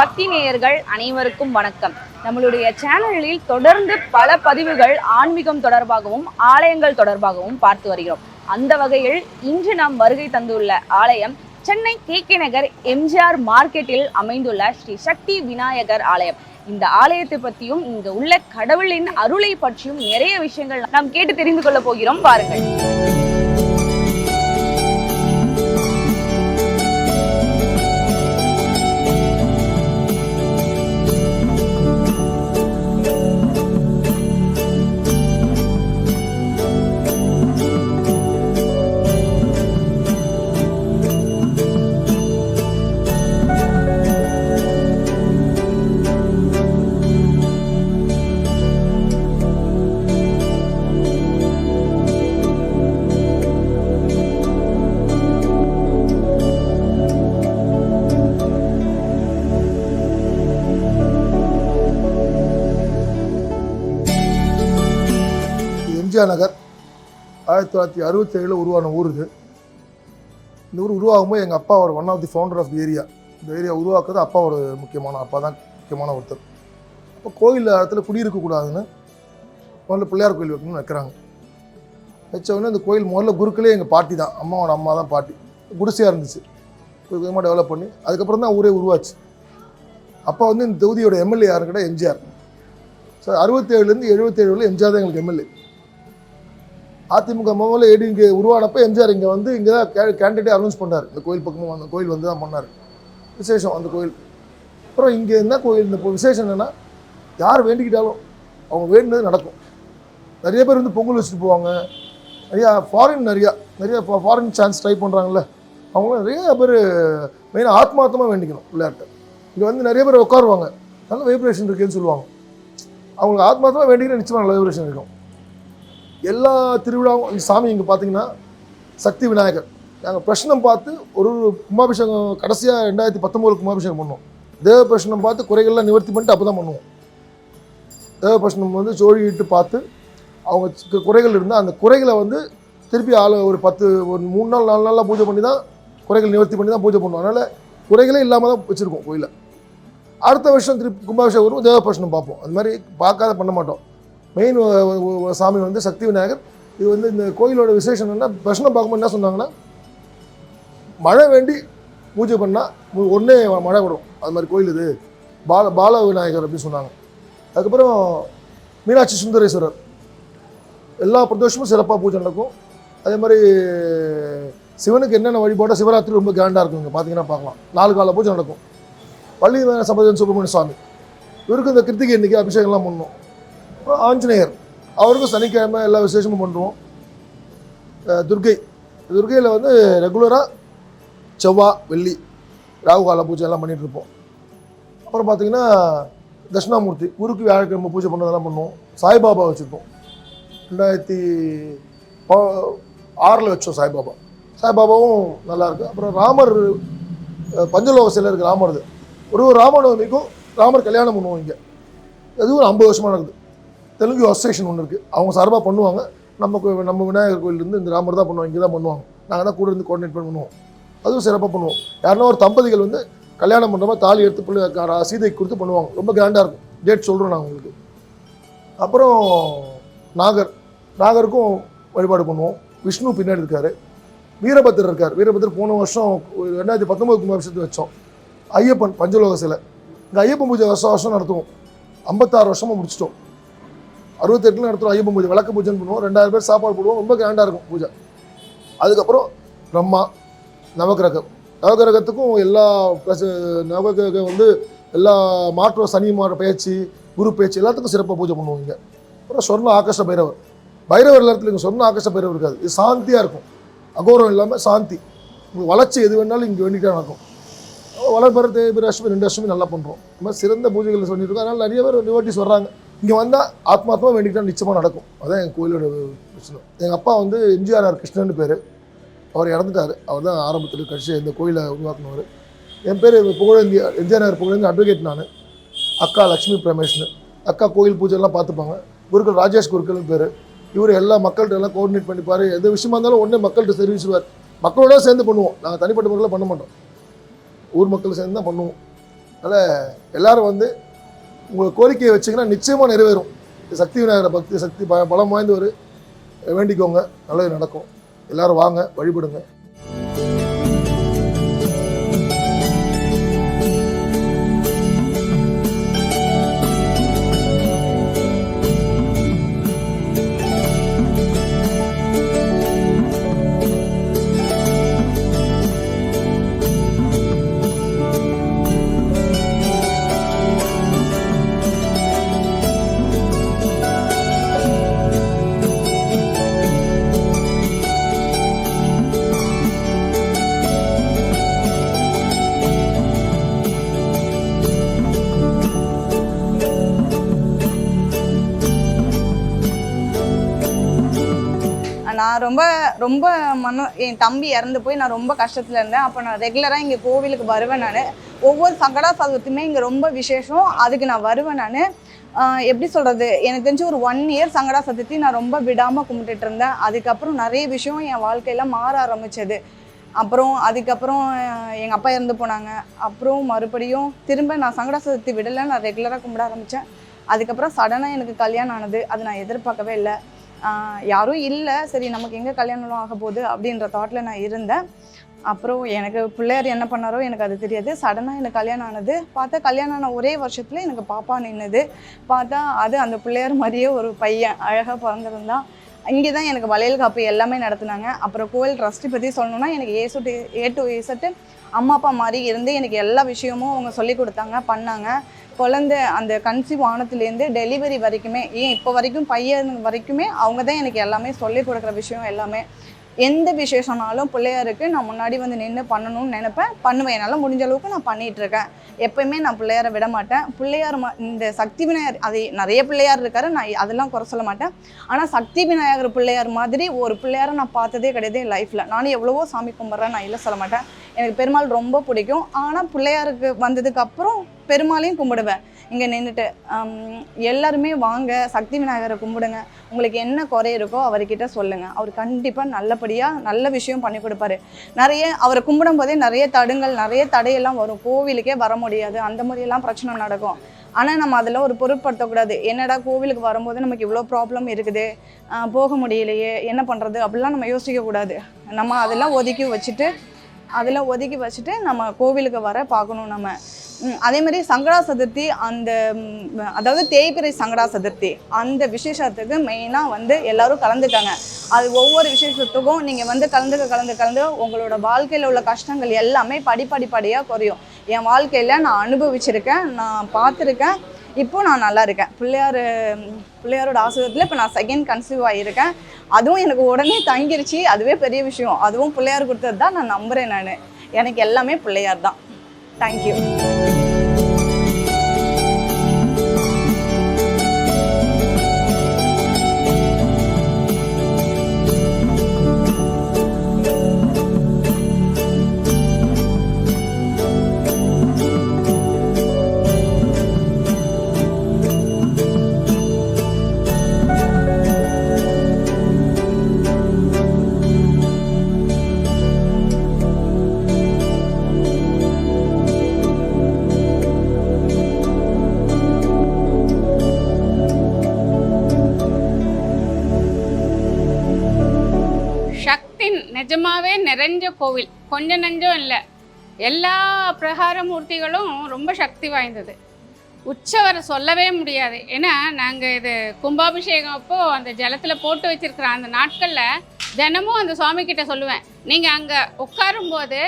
பக்தி நேயர்கள் அனைவருக்கும் வணக்கம். நம்மளுடைய சேனலில் தொடர்ந்து பல பதிவுகள் ஆன்மீகம் தொடர்பாகவும் ஆலயங்கள் தொடர்பாகவும் பார்த்து வருகிறோம். அந்த வகையில் இன்று நாம் வருகை தந்துள்ள ஆலயம் சென்னை கே கே நகர் எம்ஜிஆர் மார்க்கெட்டில் அமைந்துள்ள ஸ்ரீ சக்தி விநாயகர் ஆலயம். இந்த ஆலயத்தை பற்றியும் இங்கு உள்ள கடவுளின் அருளை பற்றியும் நிறைய விஷயங்கள் நாம் கேட்டு தெரிந்து கொள்ள போகிறோம். பாருங்கள் இது நகர் ஆயிரத்தி தொள்ளாயிரத்தி அறுபத்தி ஏழில் உருவான ஊர் இது. இந்த ஊர் உருவாகும்போது எங்கள் அப்பா ஒரு one of the founder of the area இந்த ஏரியா உருவாக்குறது அப்பா ஒரு முக்கியமான அப்பா தான் முக்கியமான ஒருத்தர். அப்போ கோயில் இடத்துல குடியிருக்கக்கூடாதுன்னு முதல்ல பிள்ளையார் கோயில் வைக்கணும்னு வைக்கிறாங்க வச்ச உடனே இந்த கோயில் முதல்ல குருக்களே எங்கள் பாட்டி தான். அம்மாவோட அம்மா தான் பாட்டி. குடிசையாக இருந்துச்சு. கொஞ்சமாக டெவலப் பண்ணி அதுக்கப்புறம் தான் ஊரே உருவாச்சு. அப்போ வந்து இந்த தொகுதியோட எம்எல்ஏ யாருன்னு கேட்டால் எம்ஜிஆர். ஸோ அறுபத்தேழுலேருந்து எழுபத்தேழு எம்ஜிஆர் தான் எங்களுக்கு எம்எல்ஏ அதிமுக முதல்ல ஏடி இங்கே உருவானப்போ எம்ஜிஆர் இங்கே வந்து இங்கே தான் கே கேண்டிடேட் அனௌன்ஸ் பண்ணார். இந்த கோயில் பக்கமும் அந்த கோயில் வந்து தான் பண்ணார். விசேஷம் அந்த கோயில். அப்புறம் இங்கே என்ன கோயில்? இந்த இப்போ விசேஷம் என்னென்னா யார் வேண்டிக்கிட்டாலும் அவங்க வேண்டினது நடக்கும். நிறைய பேர் வந்து பொங்கல் வச்சுட்டு போவாங்க. நிறையா ஃபாரின் நிறையா நிறைய ஃபாரின் சான்ஸ் ட்ரை பண்ணுறாங்கல்ல அவங்க நிறைய பேர் மெயினாக ஆத்மார்த்தமாக வேண்டிக்கணும் பிள்ளையார்ட்ட இங்கே வந்து நிறைய பேர் உட்காருவாங்க. நல்ல வைப்ரேஷன் இருக்குதுன்னு சொல்லுவாங்க. அவங்களுக்கு ஆத்மார்த்தமாக வேண்டிக்கிற நிச்சயமாக நல்ல வைப்ரேஷன் இருக்கும். எல்லா திருவிழாவும் அந்த சாமி இங்கே பார்த்தீங்கன்னா சக்தி விநாயகர். நாங்கள் பிரஷ்னம் பார்த்து ஒரு கும்பாபிஷேகம் கடைசியாக ரெண்டாயிரத்தி பத்தொம்போது கும்பாபிஷேகம் பண்ணோம். தேவ பிரஷ்னம் பார்த்து குறைகள்லாம் நிவர்த்தி பண்ணிட்டு அப்போ தான் பண்ணுவோம். தேவ பிரச்சனம் வந்து சோழிட்டு பார்த்து அவங்க குறைகள் இருந்தால் அந்த குறைகளை வந்து திருப்பி ஆள் ஒரு பத்து ஒரு மூணு நாள் நாலு நாளாக பூஜை பண்ணி தான் குறைகள் நிவர்த்தி பண்ணி தான் பூஜை பண்ணுவோம். அதனால் குறைகளே இல்லாமல் தான் வச்சுருக்கோம் கோயிலை அடுத்த வருஷம் திருப்பி கும்பாபிஷேகம் வரும் தேவ பிரஷ்னம் பார்ப்போம். அது மாதிரி பார்க்காத பண்ண மாட்டோம். மெயின் uh, uh, uh, சாமி வந்து சக்தி விநாயகர் இது வந்து இந்த கோயிலோட விசேஷம் என்ன பிரச்சனை பார்க்கும்போது என்ன சொன்னாங்கன்னா மழை வேண்டி பூஜை பண்ணால் ஒன்றே மழை வரும் அது மாதிரி கோயில் இது. பால பால விநாயகர் அப்படின்னு சொன்னாங்க. அதுக்கப்புறம் மீனாட்சி சுந்தரேஸ்வரர். எல்லா பிரதோஷமும் சிறப்பாக பூஜை நடக்கும். அதே மாதிரி சிவனுக்கு என்னென்ன வழிபாடோ சிவராத்திரி ரொம்ப கிராண்டாக இருக்கும் இங்கே. பார்த்தீங்கன்னா பார்க்கலாம். நாலு கால பூஜை நடக்கும். பள்ளி சம்பதன் சுப்பிரமணிய சுவாமி. இவருக்கு இந்த கிருத்திகை இன்றைக்கி அபிஷேகம்லாம் பண்ணணும். ஆஞ்சநேயர். அவருக்கும் சனிக்கிழமை எல்லா விசேஷமும் பண்ணுவோம். துர்கை. துர்க்கை துர்க்கையில் வந்து ரெகுலராக செவ்வாய் வெள்ளி ராகு கால பூஜை எல்லாம் பண்ணிகிட்ருப்போம் அப்புறம் பார்த்தீங்கன்னா தட்சிணாமூர்த்தி குருக்கு வியாழக்கிழமை பூஜை பண்ணதெல்லாம் பண்ணுவோம். சாய்பாபா வச்சுருப்போம் ரெண்டாயிரத்தி ஆறில் வச்சோம் சாய்பாபா. சாய்பாபாவும் நல்லாயிருக்கு அப்புறம் ராமர் அஹ், பஞ்சலோக சிலை இருக்குது ராமரது ஒரு ஒரு ராமநவமிக்கும் ராமர் கல்யாணம் பண்ணுவோம் இங்கே. அதுவும் ஐம்பது வருஷமாக நடக்குது. தெலுங்கு அசோசியேஷன் ஒன்று இருக்குது அவங்க சார்பாக பண்ணுவாங்க. நம்ம கோ- நம்ம விநாயகர் கோயிலேருந்து இந்த ராமர் தான் பண்ணுவோம் இங்கே தான் பண்ணுவாங்க. நாங்கள் தான் கூட இருந்து கோஆர்டினேட் பண்ணுவோம். அதுவும் சிறப்பாக பண்ணுவோம். யாருன்னா ஒரு தம்பதிகள் வந்து கல்யாணம் பண்ணுற தாலி எடுத்து பிள்ளை சீதைக்கு கொடுத்து பண்ணுவாங்க. ரொம்ப கிராண்டாக இருக்கும். டேட் சொல்கிறோம் நான் உங்களுக்கு. அப்புறம் நாகர். நாகருக்கும் வழிபாடு பண்ணுவோம். விஷ்ணு பின்னாடி இருக்கார். வீரபத்திரர் இருக்கார். வீரபத்திரர் போன வருஷம் ரெண்டாயிரத்தி பத்தொம்பது கும்பாபிஷேகத்துக்கு வச்சோம். ஐயப்பன் பஞ்சலோக சிலை. இந்த ஐயப்பன் பூஜை வருஷம் வருஷம் நடத்துவோம். ஐம்பத்தாறு வருஷமாக முடிச்சிட்டோம். அறுபத்தெட்டில் நடத்துகிறோம் ஐயப்பன் பூஜை விளக்கு பூஜைன்னு பண்ணுவோம் ரெண்டாயிரம் பேர் சாப்பாடு போடுவோம் ரொம்ப கிராண்டாக இருக்கும் பூஜை. அதுக்கப்புறம் பிரம்மா நவகிரகம் நவகிரகத்துக்கும் எல்லா ப்ளஸ் நவகிரகம் வந்து எல்லா மாற்றம் சனி மாற்ற பேச்சு குரு பேச்சு எல்லாத்துக்கும் சிறப்பாக பூஜை பண்ணுவோம் இங்கே. அப்புறம் சொர்ண ஆகாஷ பைரவர். பைரவர் இடத்துல இங்கே சொர்ண ஆகாஷ பைரவர் இருக்காது. இது சாந்தியாக இருக்கும். அகோரம் இல்லாமல் சாந்தி. உங்களுக்கு வளர்ச்சி எது வேணாலும் இங்கே வேண்டிகிட்டே நடக்கும். வளர்பர தேவி அஷ்டமி ரெண்டு அஷ்டமி நல்லா பண்ணுறோம் இந்த மாதிரி சிறந்த பூஜைகள் சொல்லியிருக்கோம் அதனால் நிறைய பேர் டிவோட்டிஸ் வர்றாங்க இங்கே வந்தால் ஆத்மாத்மா வேண்டிக்கிட்டால் நிச்சயமாக நடக்கும். அதான் எங்கள் கோயிலோட பிரச்சனை. எங்கள் அப்பா வந்து எம்ஜிஆர்ஆர் கிருஷ்ணன் பேர். அவர் இறந்துட்டார். அவர் தான் ஆரம்பத்தில் கட்சி இந்த கோயிலை உருவாக்குனவர். என் பேர் புகழேந்தி எம்ஜிஆர்ஆர் புகழேந்தி அட்வொகேட் நான். அக்கா லக்ஷ்மி பிரமேஷ்னு. அக்கா கோயில் பூஜைலாம் பார்த்துப்பாங்க. குருக்கள் ராஜேஷ் குருக்கள்னு பேர். இவர் எல்லா மக்கள்கிட்ட எல்லாம் கோஆர்டினேட் பண்ணிப்பார் எந்த விஷயமா இருந்தாலும் உடனே மக்கள்கிட்ட தெரிவிச்சுருவார். மக்களோட சேர்ந்து பண்ணுவோம். நாங்கள் தனிப்பட்ட முறையில் பண்ண மாட்டோம். ஊர் மக்கள் சேர்ந்து தான் பண்ணுவோம். அதனால் எல்லோரும் வந்து உங்கள் கோரிக்கையை வச்சிங்கன்னா நிச்சயமாக நிறைவேறும். சக்தி விநாயகரை பக்தி சக்தி ப பலம் வாய்ந்தவர். வேண்டிக்கோங்க. நல்லது நடக்கும். எல்லாரும் வாங்க வழிபடுங்க. நான் ரொம்ப ரொம்ப மன என் தம்பி இறந்து போய் நான் ரொம்ப கஷ்டத்தில் இருந்தேன். அப்போ நான் ரெகுலராக இங்கே கோவிலுக்கு வருவேன் நான். ஒவ்வொரு சங்கடா சதுர்த்தியுமே இங்கே ரொம்ப விசேஷம். அதுக்கு நான் வருவேன் நான். எப்படி சொல்கிறது எனக்கு தெரிஞ்சு ஒரு ஒன் இயர் சங்கடா சதுர்த்தி நான் ரொம்ப விடாமல் கும்பிட்டுட்டு இருந்தேன். அதுக்கப்புறம் நிறைய விஷயம் என் வாழ்க்கையில் மாற ஆரம்பிச்சது. அப்புறம் அதுக்கப்புறம் எங்கள் அப்பா இறந்து போனாங்க. அப்புறம் மறுபடியும் திரும்ப நான் சங்கடா சதுர்த்தி விடலை நான் ரெகுலராக கும்பிட ஆரம்பித்தேன் அதுக்கப்புறம் சடனாக எனக்கு கல்யாணம் ஆனது. அது நான் எதிர்பார்க்கவே இல்லை. யாரும் இல்லை. சரி நமக்கு எங்கே கல்யாணம் ஆக போகுது அப்படின்ற தாட்டில் நான் இருந்தேன். அப்புறம் எனக்கு பிள்ளையார் என்ன பண்ணாரோ எனக்கு அது தெரியாது. சடனாக எனக்கு கல்யாணம் ஆனது. பார்த்தா கல்யாணம் ஆன ஒரே வருஷத்தில் எனக்கு பாப்பா நின்றுது பார்த்தா அது அந்த பிள்ளையார் மாதிரியே ஒரு பையன் அழகாக பிறந்திருந்தான் இங்கே தான் எனக்கு வளையல் காப்பு எல்லாமே நடத்துனாங்க. அப்புறம் கோயில் ட்ரஸ்ட்டு பற்றி சொல்லணும்னா எனக்கு ஏசு சுட்டு ஏ டு ஏசட்டு அம்மா அப்பா மாதிரி இருந்து எனக்கு எல்லா விஷயமும் அவங்க சொல்லி கொடுத்தாங்க பண்ணாங்க. குழந்தை அந்த கன்சீவ் ஆனதுலேருந்து டெலிவரி வரைக்குமே ஏன் இப்போ வரைக்கும் பையன் வரைக்குமே அவங்க தான் எனக்கு எல்லாமே சொல்லி கொடுக்குற விஷயம் எல்லாமே. எந்த விசேஷம்னாலும் பிள்ளையாருக்கு நான் முன்னாடி வந்து நின்று பண்ணணும்னு நினைப்பேன். பண்ணுவேன். என்னால் முடிஞ்ச அளவுக்கு நான் பண்ணிகிட்டு இருக்கேன் எப்பயுமே நான் பிள்ளையாரை விட மாட்டேன். பிள்ளையார் ம இந்த சக்தி விநாயகர் அது நிறைய பிள்ளையார் இருக்காரு. நான் அதெல்லாம் குறை சொல்ல மாட்டேன். ஆனால் சக்தி விநாயகர் பிள்ளையார் மாதிரி ஒரு பிள்ளையாரை நான் பார்த்ததே கிடையாது என் லைஃப்பில் நானும் எவ்வளவோ சாமி கும்பிட்றேன் நான் இல்லை சொல்ல மாட்டேன். எனக்கு பெருமாள் ரொம்ப பிடிக்கும். ஆனால் பிள்ளையாருக்கு வந்ததுக்கு அப்புறம் பெருமாளையும் கும்பிடுவேன். இங்கே நின்றுட்டு எல்லாருமே வாங்க சக்தி விநாயகரை கும்பிடுங்க. உங்களுக்கு என்ன குறை இருக்கோ அவர்கிட்ட சொல்லுங்கள் அவர் கண்டிப்பாக நல்லபடியாக நல்ல விஷயம் பண்ணி கொடுப்பாரு. நிறைய அவரை கும்பிடும் போதே நிறைய தடுங்கள் நிறைய தடையெல்லாம் வரும். கோவிலுக்கே வர முடியாது. அந்த மாதிரியெல்லாம் பிரச்சனை நடக்கும். ஆனால் நம்ம அதில் ஒரு பொருட்படுத்தக்கூடாது. என்னடா கோவிலுக்கு வரும்போது நமக்கு இவ்வளோ ப்ராப்ளம் இருக்குது? போக முடியலையே. என்ன பண்ணுறது அப்படிலாம் நம்ம யோசிக்கக்கூடாது. நம்ம அதெல்லாம் ஒதுக்கி வச்சுட்டு அதெல்லாம் ஒதுக்கி வச்சுட்டு நம்ம கோவிலுக்கு வர பார்க்கணும் நம்ம. அதே மாதிரி சங்கடா சதுர்த்தி அந்த அதாவது தேய்பிறை சங்கடா சதுர்த்தி அந்த விசேஷத்துக்கு மெயினாக வந்து எல்லாரும் கலந்துக்காங்க. அது ஒவ்வொரு விசேஷத்துக்கும் நீங்கள் வந்து கலந்துக்க கலந்து கலந்து உங்களோட வாழ்க்கையில் உள்ள கஷ்டங்கள் எல்லாமே படிப்படிப்படியாக குறையும். என் வாழ்க்கையில் நான் அனுபவிச்சிருக்கேன் நான் பார்த்துருக்கேன். இப்போ நான் நல்லா இருக்கேன். பிள்ளையார் பிள்ளையாரோட ஆசிரியத்தில் இப்போ நான் செகண்ட் கன்சீவ் ஆகியிருக்கேன் அதுவும் எனக்கு உடனே தங்கிருச்சு. அதுவே பெரிய விஷயம். அதுவும் பிள்ளையார் கொடுத்தது தான் நான் நம்புகிறேன் நான். எனக்கு எல்லாமே பிள்ளையார் தான். தேங்க்யூ கோவில். கொஞ்சம் நஞ்சம் இல்லை. எல்லா பிரகார மூர்த்திகளும் ரொம்ப சக்தி வாய்ந்தது. உற்சவரை சொல்லவே முடியாது. ஏன்னா நாங்கள் இது கும்பாபிஷேகம் அப்போ அந்த ஜலத்தில் போட்டு வச்சிருக்கிற அந்த நாட்களில் தினமும் அந்த சுவாமி கிட்ட சொல்லுவேன். நீங்கள் அங்கே உட்காரும்போது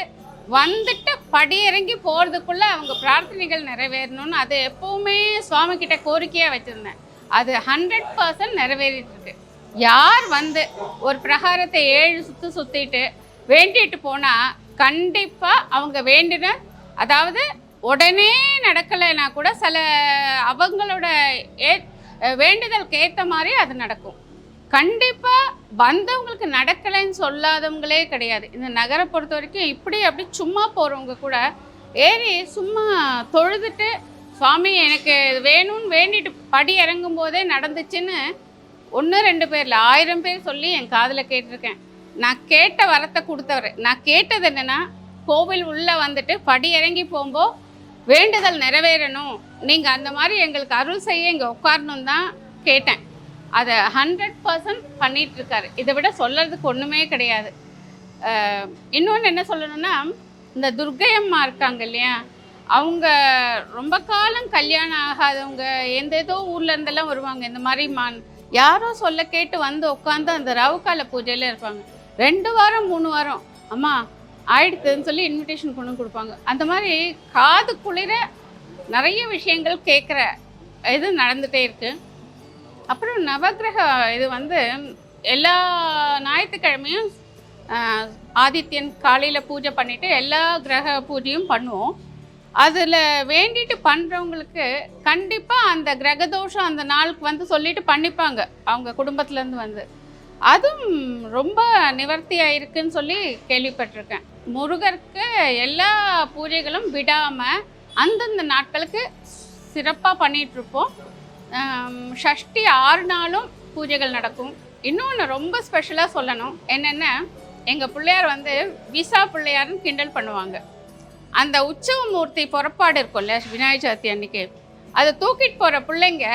வந்துட்டு படியிறங்கி போகிறதுக்குள்ளே அவங்க பிரார்த்தனைகள் நிறைவேறணும்னு அது எப்போவுமே சுவாமி கிட்ட கோரிக்கையாக வச்சுருந்தேன். அது ஹண்ட்ரட் பர்சன்ட் நிறைவேறிட்டு இருக்கு. யார் வந்து ஒரு பிரகாரத்தை ஏழு சுற்று சுற்றிட்டு வேண்டிட்டு போனால் கண்டிப்பாக அவங்க வேண்டின அதாவது உடனே நடக்கலைன்னா கூட சில அவங்களோட ஏ வேண்டுதலுக்கு ஏற்ற மாதிரி அது நடக்கும். கண்டிப்பாக வந்தவங்களுக்கு நடக்கலைன்னு சொல்லாதவங்களே கிடையாது. இந்த நகரை பொறுத்த வரைக்கும் இப்படி அப்படி சும்மா போகிறவங்க கூட ஏறி சும்மா தொழுதுட்டு சுவாமி எனக்கு வேணும்னு வேண்டிட்டு படி இறங்கும் போதே நடந்துச்சுன்னு ஒன்று ரெண்டு பேரில் ஆயிரம் பேர் சொல்லி என் காதில் கேட்டிருக்கேன். நான் கேட்ட வரத்தை கொடுத்தவர். நான் கேட்டது என்னென்னா கோவில் உள்ளே வந்துட்டு படி இறங்கி போகும்போது வேண்டுதல் நிறைவேறணும். நீங்கள் அந்த மாதிரி எங்களுக்கு அருள் செய்ய இங்கே உட்காரணும் தான் கேட்டேன். அதை ஹண்ட்ரட் பர்சன்ட் பண்ணிகிட்ருக்காரு இதை விட சொல்கிறதுக்கு ஒன்றுமே கிடையாது. இன்னொன்று என்ன சொல்லணும்னா இந்த துர்க்கையம்மா இருக்காங்க இல்லையா? அவங்க ரொம்ப காலம் கல்யாணம் ஆகாதவங்க எந்த ஏதோ ஊர்லேருந்தெல்லாம் வருவாங்க. இந்த மாதிரி மான் யாரோ சொல்ல கேட்டு வந்து உட்காந்து அந்த ரவுக்கால பூஜையில் இருப்பாங்க. ரெண்டு வாரம் மூணு வாரம். அம்மா ஆயிடுத்துன்னு சொல்லி இன்விடேஷன் கொண்டு கொடுப்பாங்க. அந்த மாதிரி காது குளிர நிறைய விஷயங்கள் கேட்குற இது நடந்துகிட்டே இருக்குது அப்புறம் நவகிரக இது வந்து எல்லா ஞாயிற்றுக்கிழமையும் ஆதித்யன் காலையில் பூஜை பண்ணிவிட்டு எல்லா கிரக பூஜையும் பண்ணுவோம். அதில் வேண்டிட்டு பண்ணுறவங்களுக்கு கண்டிப்பாக அந்த கிரகதோஷம் அந்த நாளுக்கு வந்து சொல்லிட்டு பண்ணிப்பாங்க. அவங்க குடும்பத்துலேருந்து வந்து. அதுவும் ரொம்ப நிவர்த்தி ஆயிருக்குன்னு சொல்லி கேள்விப்பட்டிருக்கேன். முருகருக்கு எல்லா பூஜைகளும் விடாமல் அந்தந்த நாட்களுக்கு சிறப்பாக பண்ணிகிட்ருப்போம் ஷஷ்டி ஆறு நாளும் பூஜைகள் நடக்கும். இன்னொன்று ரொம்ப ஸ்பெஷலாக சொல்லணும். என்னென்ன எங்கள் பிள்ளையார் வந்து விசா பிள்ளையார்னு கிண்டல் பண்ணுவாங்க. அந்த உற்சவ மூர்த்தி புறப்பாடு இருக்கும்ல விநாயகர் சதுர்த்தி அன்னைக்கு அதை தூக்கிட்டு போகிற பிள்ளைங்க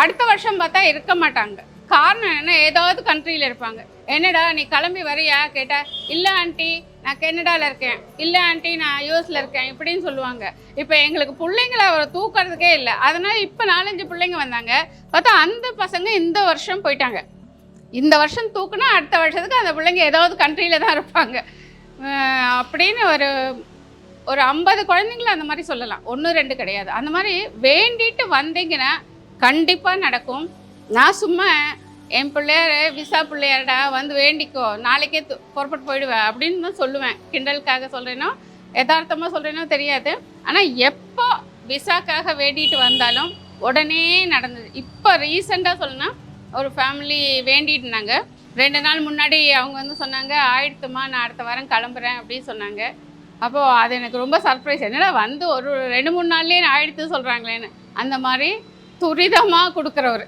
அடுத்த வருஷம் பார்த்தா இருக்க மாட்டாங்க. காரணம் என்ன? ஏதாவது கண்ட்ரியில் இருப்பாங்க. என்னடா நீ கிளம்பி வரியா? கேட்டால் இல்லை ஆண்டி நான் கெனடாவில் இருக்கேன். இல்லை ஆண்டி நான் யூஎஸில் இருக்கேன். இப்படின்னு சொல்லுவாங்க. இப்போ எங்களுக்கு பிள்ளைங்கள அவரை தூக்கிறதுக்கே இல்லை. அதனால் இப்போ நாலஞ்சு பிள்ளைங்க வந்தாங்க. பார்த்தா அந்த பசங்க இந்த வருஷம் போயிட்டாங்க. இந்த வருஷம் தூக்குனா அடுத்த வருஷத்துக்கு அந்த பிள்ளைங்க ஏதாவது கண்ட்ரியில் தான் இருப்பாங்க. அப்படின்னு ஒரு ஒரு ஐம்பது குழந்தைங்கள அந்த மாதிரி சொல்லலாம். ஒன்று ரெண்டு கிடையாது. அந்த மாதிரி வேண்டிட்டு வந்தீங்கன்னா கண்டிப்பாக நடக்கும். நான் சும்மா என் பிள்ளையார் விசா பிள்ளையாரடா வந்து வேண்டிக்கோ நாளைக்கே புறப்பட்டு போயிடுவேன் அப்படின்னு தான் சொல்லுவேன். கிண்டலுக்காக சொல்கிறேனோ யதார்த்தமாக சொல்கிறேனோ தெரியாது. ஆனால் எப்போ விசாக்காக வேண்டிட்டு வந்தாலும் உடனே நடந்தது. இப்போ ரீசெண்டாக சொல்லணும்னா ஒரு ஃபேமிலி வேண்டிட்டுனாங்க. ரெண்டு நாள் முன்னாடி அவங்க வந்து சொன்னாங்க ஆயிடுத்துமா நான் அடுத்த வாரம் கிளம்புறேன் அப்படின்னு சொன்னாங்க. அப்போது அது எனக்கு ரொம்ப சர்ப்ரைஸ் என்னடா வந்து ஒரு ரெண்டு மூணு நாள்லேயே ஆயிடுத்து சொல்கிறாங்களேன்னு அந்த மாதிரி துரிதமாக கொடுக்குறவர்.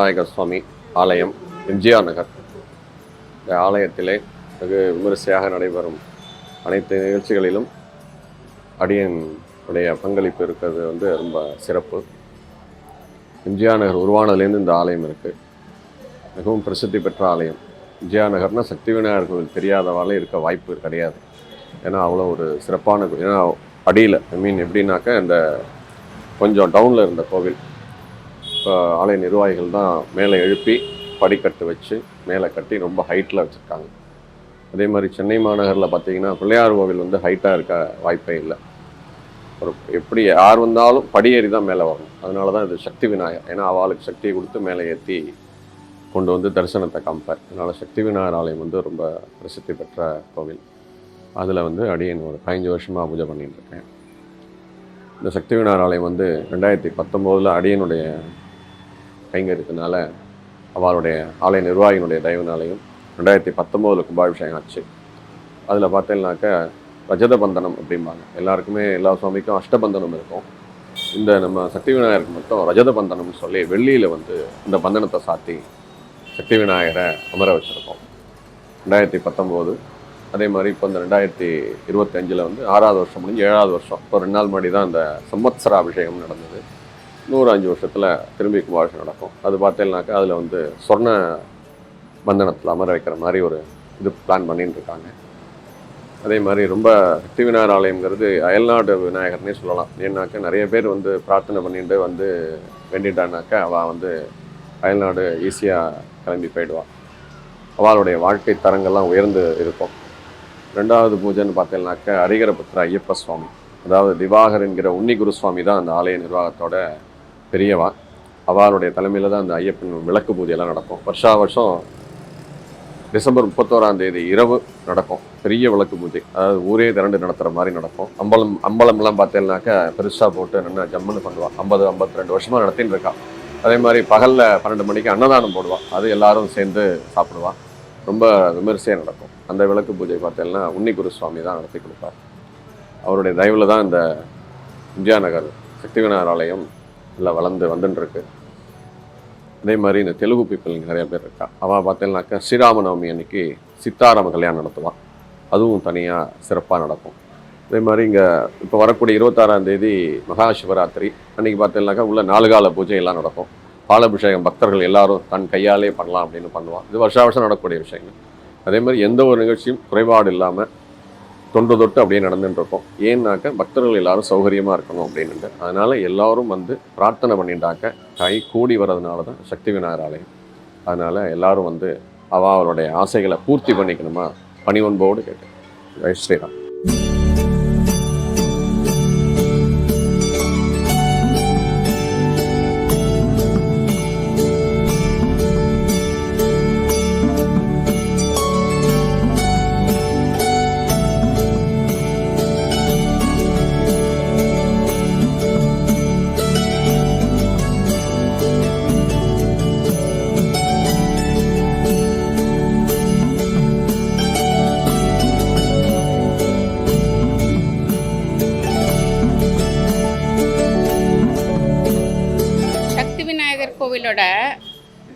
விநாயகர் சுவாமி ஆலயம் எம்ஜிஆர் நகர். இந்த ஆலயத்திலே வெகு விமரிசையாக நடைபெறும் அனைத்து நிகழ்ச்சிகளிலும் அடியனுடைய பங்களிப்பு இருக்கிறது வந்து ரொம்ப சிறப்பு. எம்ஜிஆர் நகர் உருவானதுலேருந்து இந்த ஆலயம் இருக்குது மிகவும் பிரசித்தி பெற்ற ஆலயம். எம்ஜிஆர் நகர்னா சக்தி விநாயகர் கோவில் தெரியாதவாலே இருக்க வாய்ப்பு கிடையாது. ஏன்னா அவ்வளோ ஒரு சிறப்பான ஏன்னா அடியில் ஐ மீன் எப்படின்னாக்க இந்த கொஞ்சம் டவுனில் இருந்த கோவில். ஆலய நிர்வாகிகள் தான் மேலே எழுப்பி படிக்கட்டு வச்சு மேலே கட்டி ரொம்ப ஹைட்டில் வச்சுருக்காங்க. அதே மாதிரி சென்னை மாநகரில் பார்த்தீங்கன்னா பிள்ளையார் கோவில் வந்து ஹைட்டாக இருக்க வாய்ப்பே இல்லை. ஒரு எப்படி யார் வந்தாலும் படியேறி தான் மேலே வரணும். அதனால தான் இது சக்தி விநாயகர். ஏன்னா அவளுக்கு சக்தியை கொடுத்து மேலே ஏற்றி கொண்டு வந்து தரிசனத்தை காமிப்பார். அதனால் சக்தி விநாயகர் ஆலயம் வந்து ரொம்ப பிரசித்தி பெற்ற கோவில். அதில் வந்து அடியன் ஒரு பதினஞ்சு வருஷமாக பூஜை பண்ணிகிட்டு இருக்கேன். இந்த சக்தி விநாயகர் ஆலயம் வந்து ரெண்டாயிரத்தி பத்தொம்போதில் அடியனுடைய கைங்கரியத்தினால அவருடைய ஆலய நிர்வாகியினுடைய தயவுனாலையும் ரெண்டாயிரத்தி பத்தொம்போதில் கும்பாபிஷேகம் ஆச்சு. அதில் பார்த்தீங்கன்னாக்க ரஜத பந்தனம் அப்படிம்பாங்க. எல்லாருக்குமே எல்லா சுவாமிக்கும் அஷ்டபந்தனம் இருக்கும். இந்த நம்ம சக்தி விநாயகருக்கு மட்டும் ரஜத பந்தனம்னு சொல்லி வெள்ளியில் வந்து இந்த பந்தனத்தை சாத்தி சக்தி விநாயகரை அமர வச்சுருக்கோம். ரெண்டாயிரத்தி பத்தொம்போது. அதே மாதிரி இப்போ இந்த ரெண்டாயிரத்தி இருபத்தஞ்சில் வந்து ஆறாவது வருஷம் முடிஞ்சு ஏழாவது வருஷம். இப்போ ரெண்டு நாள் முன்னாடி தான் இந்த சம்வத்சர அபிஷேகம் நடந்தது. நூறு அஞ்சு வருஷத்தில் திரும்பி கும்பாபிஷேகம் நடக்கும். அது பார்த்தீங்கன்னாக்கா அதில் வந்து சொர்ண பந்தனத்தில் அமர வைக்கிற மாதிரி ஒரு இது பிளான் பண்ணிட்டு இருக்காங்க. அதே மாதிரி ரொம்ப சக்தி விநாயகர் ஆலயங்கிறது அயல்நாடு விநாயகர்னே சொல்லலாம். ஏன்னாக்கா நிறைய பேர் வந்து பிரார்த்தனை பண்ணிட்டு வந்து வேண்டிட்டானாக்கா அவள் வந்து அயல்நாடு ஈஸியாக கிளம்பி போயிடுவாள் அவளுடைய வாழ்க்கை தரங்கள்லாம் உயர்ந்து இருக்கும். ரெண்டாவது பூஜைன்னு பார்த்தீங்கன்னாக்கா ஹரிகரபுத்திர ஐயப்ப சுவாமி. அதாவது திவாகர் என்கிற உன்னி குருசுவாமி தான் அந்த ஆலய நிர்வாகத்தோட பெரியவா. அவளுடைய தலைமையில் தான் அந்த ஐயப்பன் விளக்கு பூஜையெல்லாம் நடக்கும். வருஷா வருஷம் டிசம்பர் முப்பத்தோராம் தேதி இரவு நடக்கும். பெரிய விளக்கு பூஜை. அதாவது ஊரே திரண்டு நடத்துகிற மாதிரி நடக்கும். அம்பலம் அம்பலம்லாம் பார்த்தேன்னாக்கா பெருசாக போட்டு நல்லா ஜம்முன்னு பண்ணுவாள் ஐம்பது ஐம்பத்தி ரெண்டு வருஷமாக நடத்தின்னு இருக்கா. அதே மாதிரி பகலில் பன்னெண்டு மணிக்கு அன்னதானம் போடுவாள் அது எல்லாரும் சேர்ந்து சாப்பிடுவான் ரொம்ப விமரிசையாக நடக்கும். அந்த விளக்கு பூஜை பார்த்தேன்னா உன்னி குருசுவாமி தான் நடத்தி கொடுப்பார். அவருடைய தயவில் தான் இந்த இந்தியா நகர் சக்தி விநாயகர் ஆலயம் நல்லா வளர்ந்து வந்துட்டுருக்கு அதே மாதிரி இந்த தெலுங்கு பீப்புள் நிறைய பேர் இருக்கா. அவள் பார்த்தீங்கன்னாக்கா ஸ்ரீராமநவமி அன்னைக்கு சித்தாராம கல்யாணம் நடத்துவான். அதுவும் தனியாக சிறப்பாக நடக்கும். அதே மாதிரி இங்கே இப்போ வரக்கூடிய இருபத்தாறாம் தேதி மகா சிவராத்திரி அன்னைக்கு பார்த்தீங்கன்னாக்கா உள்ள நாலு கால பூஜை எல்லாம் நடக்கும். பாலாபிஷேகம் பக்தர்கள் எல்லாரும் தன் கையாலே பண்ணலாம் அப்படின்னு பண்ணுவான். இது வருஷா வருஷம் நடக்கக்கூடிய விஷயங்கள். அதே மாதிரி எந்த ஒரு நிகழ்ச்சியும் குறைபாடு இல்லாமல் தொன்று தொட்டு அப்படியே நடந்துட்டு இருக்கோம் ஏன்னாக்க பக்தர்கள் எல்லாரும் சௌகரியமாக இருக்கணும் அப்படின்ட்டு அதனால் எல்லாரும் வந்து பிரார்த்தனை பண்ணிட்டாக்க கை கூடி வர்றதுனால தான் சக்தி விநாயகர் ஆலயம். அதனால் எல்லாரும் வந்து அவ அவருடைய ஆசைகளை பூர்த்தி பண்ணிக்கணுமா? பணிவன்போடு கேட்டேன். ஜெய் ஸ்ரீராம்.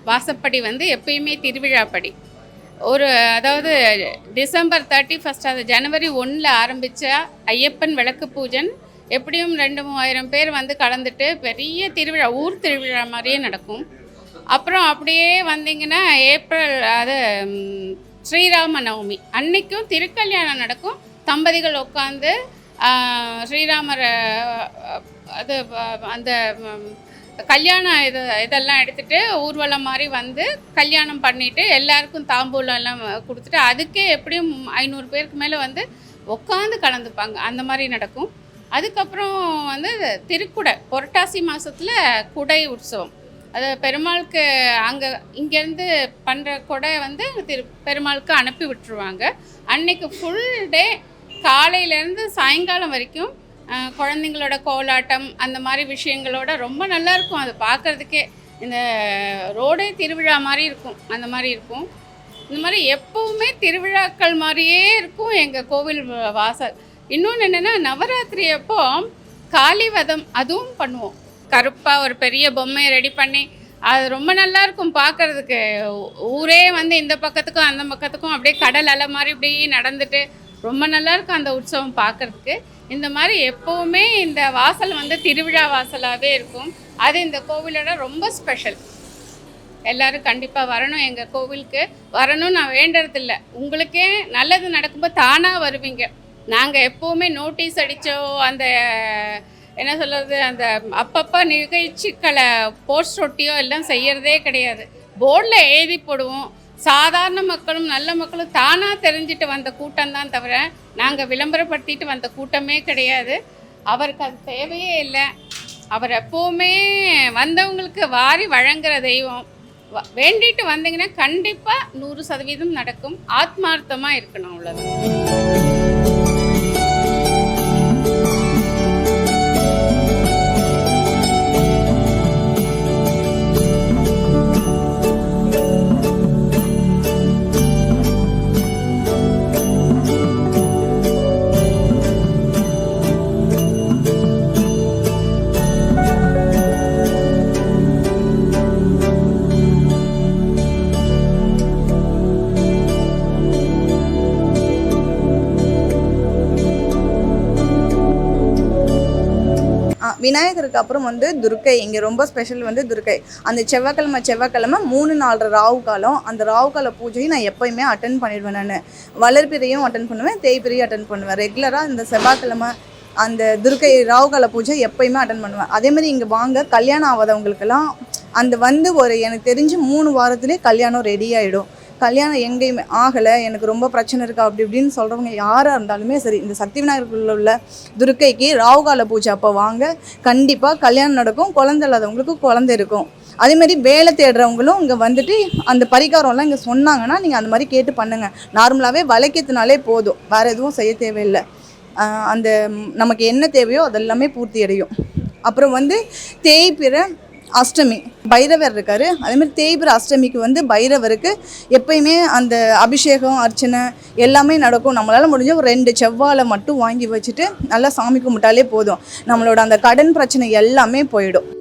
வாசப்படி வந்து எப்பயுமே திருவிழாப்படி. ஒரு அதாவது டிசம்பர் தேர்ட்டி ஃபஸ்ட் அது ஜனவரி ஒன்றில் ஆரம்பித்த ஐயப்பன் விளக்கு பூஜன் எப்படியும் ரெண்டு மூவாயிரம் பேர் வந்து கலந்துட்டு பெரிய திருவிழா ஊர் திருவிழா மாதிரியே நடக்கும். அப்புறம் அப்படியே வந்தீங்கன்னா ஏப்ரல் அது ஸ்ரீராம நவமி அன்னைக்கும் திருக்கல்யாணம் நடக்கும். தம்பதிகள் உட்காந்து ஸ்ரீராமரை அது அந்த கல்யாணம் இது இதெல்லாம் எடுத்துகிட்டு ஊர்வலம் மாதிரி வந்து கல்யாணம் பண்ணிவிட்டு எல்லாருக்கும் தாம்பூலம் எல்லாம் கொடுத்துட்டு அதுக்கே எப்படியும் ஐநூறு பேருக்கு மேலே வந்து உட்காந்து கலந்துப்பாங்க. அந்த மாதிரி நடக்கும். அதுக்கப்புறம் வந்து திருக்குடை புரட்டாசி மாதத்தில் குடை உற்சவம். அது பெருமாளுக்கு அங்கே இங்கேருந்து பண்ணுற கொடை வந்து திரு பெருமாளுக்கு அனுப்பி விட்டுருவாங்க. அன்னைக்கு ஃபுல் டே காலையிலேருந்து சாயங்காலம் வரைக்கும் குழந்தைங்களோட கோலாட்டம் அந்த மாதிரி விஷயங்களோட ரொம்ப நல்லா இருக்கும். அது பார்க்கறதுக்கே இந்த ரோடே திருவிழா மாதிரி இருக்கும். அந்த மாதிரி இருக்கும். இந்த மாதிரி எப்போவுமே திருவிழாக்கள் மாதிரியே இருக்கும் எங்கள் கோவில் வாசல். இன்னொன்று என்னென்னா நவராத்திரி அப்போ காளிவதம் அதுவும் பண்ணுவோம். கருப்பாக ஒரு பெரிய பொம்மையை ரெடி பண்ணி அது ரொம்ப நல்லா இருக்கும் பார்க்கறதுக்கு. ஊரே வந்து இந்த பக்கத்துக்கும் அந்த பக்கத்துக்கும் அப்படியே கடல் அலை மாதிரி இப்படி நடந்துட்டு ரொம்ப நல்லா இருக்கும் அந்த உற்சவம் பார்க்கறதுக்கு. இந்த மாதிரி எப்போவுமே இந்த வாசல் வந்து திருவிழா வாசலாகவே இருக்கும். அது இந்த கோவிலோட ரொம்ப ஸ்பெஷல் எல்லோரும் கண்டிப்பாக வரணும் எங்கள் கோவிலுக்கு. வரணும்னு நான் வேண்டறதில்ல. உங்களுக்கே நல்லது நடக்கும்போது தானாக வருவீங்க. நாங்கள் எப்போவுமே நோட்டீஸ் அடித்தோ அந்த என்ன சொல்கிறது அந்த அப்பப்போ நிகழ்ச்சிகளை போஸ்ட் ஒட்டியோ எல்லாம் செய்கிறதே கிடையாது. போர்டில் எழுதி போடுவோம். சாதாரண மக்களும் நல்ல மக்களும் தானாக தெரிஞ்சுட்டு வந்த கூட்டம் தான் தவிர நாங்கள் விளம்பரப்படுத்திட்டு வந்த கூட்டமே கிடையாது. அவருக்கு அது தேவையே இல்லை. அவர் எப்போவுமே வந்தவங்களுக்கு வாரி வழங்குற தெய்வம். வேண்டிட்டு வந்தீங்கன்னா கண்டிப்பாக நூறு சதவீதம் நடக்கும். ஆத்மார்த்தமாக இருக்கணும் அவ்வளோதான் விநாயகருக்கு அப்புறம் வந்து துர்க்கை இங்கே ரொம்ப ஸ்பெஷல் வந்து துர்க்கை. அந்த செவ்வாய்க்கிழமை செவ்வாய்க்கிழமை மூணு நாலு ராவு காலம் அந்த ராவு கால பூஜையும் நான் எப்பயுமே அட்டன் பண்ணிடுவேன் நான். வளர்பிறையும் அட்டன் பண்ணுவேன் தேய்பிரையும் அட்டன் பண்ணுவேன். ரெகுலராக இந்த செவ்வாய்க்கிழமை அந்த துர்க்கை ராவு கால பூஜை எப்பயுமே அட்டன் பண்ணுவேன். அதே மாதிரி இங்கே வாங்க கல்யாணம் ஆகாதவங்களுக்கெல்லாம் அந்த வந்து ஒரு எனக்கு தெரிஞ்சு மூணு வாரத்துலேயே கல்யாணம் ரெடி ஆகிடும் கல்யாணம் எங்கேயுமே ஆகலை. எனக்கு ரொம்ப பிரச்சனை இருக்கா? அப்படி இப்படின்னு சொல்கிறவங்க யாராக இருந்தாலுமே சரி இந்த சக்தி விநாயகருக்குள்ள உள்ள துர்க்கைக்கு ராவுகால பூஜை அப்போ வாங்க. கண்டிப்பாக கல்யாணம் நடக்கும். குழந்தை இல்லாதவங்களுக்கு குழந்தை இருக்கும். அதேமாதிரி வேலை தேடுறவங்களும் இங்கே வந்துட்டு அந்த பரிகாரம்லாம் இங்கே சொன்னாங்கன்னா நீங்கள் அந்த மாதிரி கேட்டு பண்ணுங்கள் நார்மலாகவே வளைக்கிறதுனாலே போதும். வேறு எதுவும் செய்ய தேவையில்லை. அந்த நமக்கு என்ன தேவையோ அதெல்லாமே பூர்த்தி அடையும். அப்புறம் வந்து தேய்பிற அஷ்டமி. பைரவர் இருக்காரு. அதேமாதிரி தேய்பிர அஷ்டமிக்கு வந்து பைரவருக்கு எப்பயுமே அந்த அபிஷேகம் அர்ச்சனை எல்லாமே நடக்கும். நம்மளால் முடிஞ்ச ஒரு ரெண்டு செவ்வாழை மட்டும் வாங்கி வச்சுட்டு நல்லா சாமி கும்பிட்டாலே போதும். நம்மளோட அந்த கடன் பிரச்சனை எல்லாமே போயிடும்.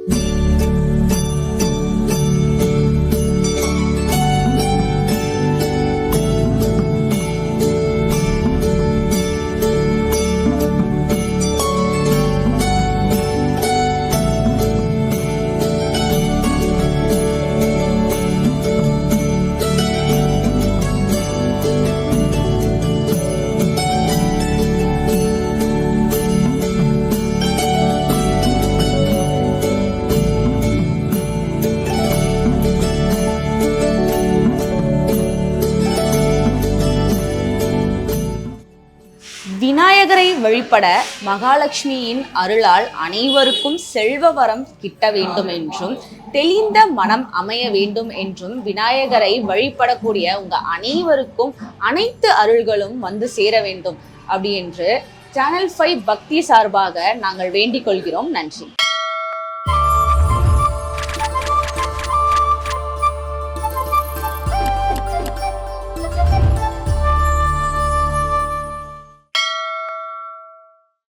வழிபட மகாலட்சுமியின் அருளால் அனைவருக்கும் செல்வ வரம் கிட்ட வேண்டும் என்றும் தெளிந்த மனம் அமைய வேண்டும் என்றும் விநாயகரை வழிபடக்கூடிய உங்க அனைவருக்கும் அனைத்து அருள்களும் வந்து சேர வேண்டும் அப்படி என்று சேனல் ஃபைவ் பக்தி சார்பாக நாங்கள் வேண்டிக் கொள்கிறோம். நன்றி.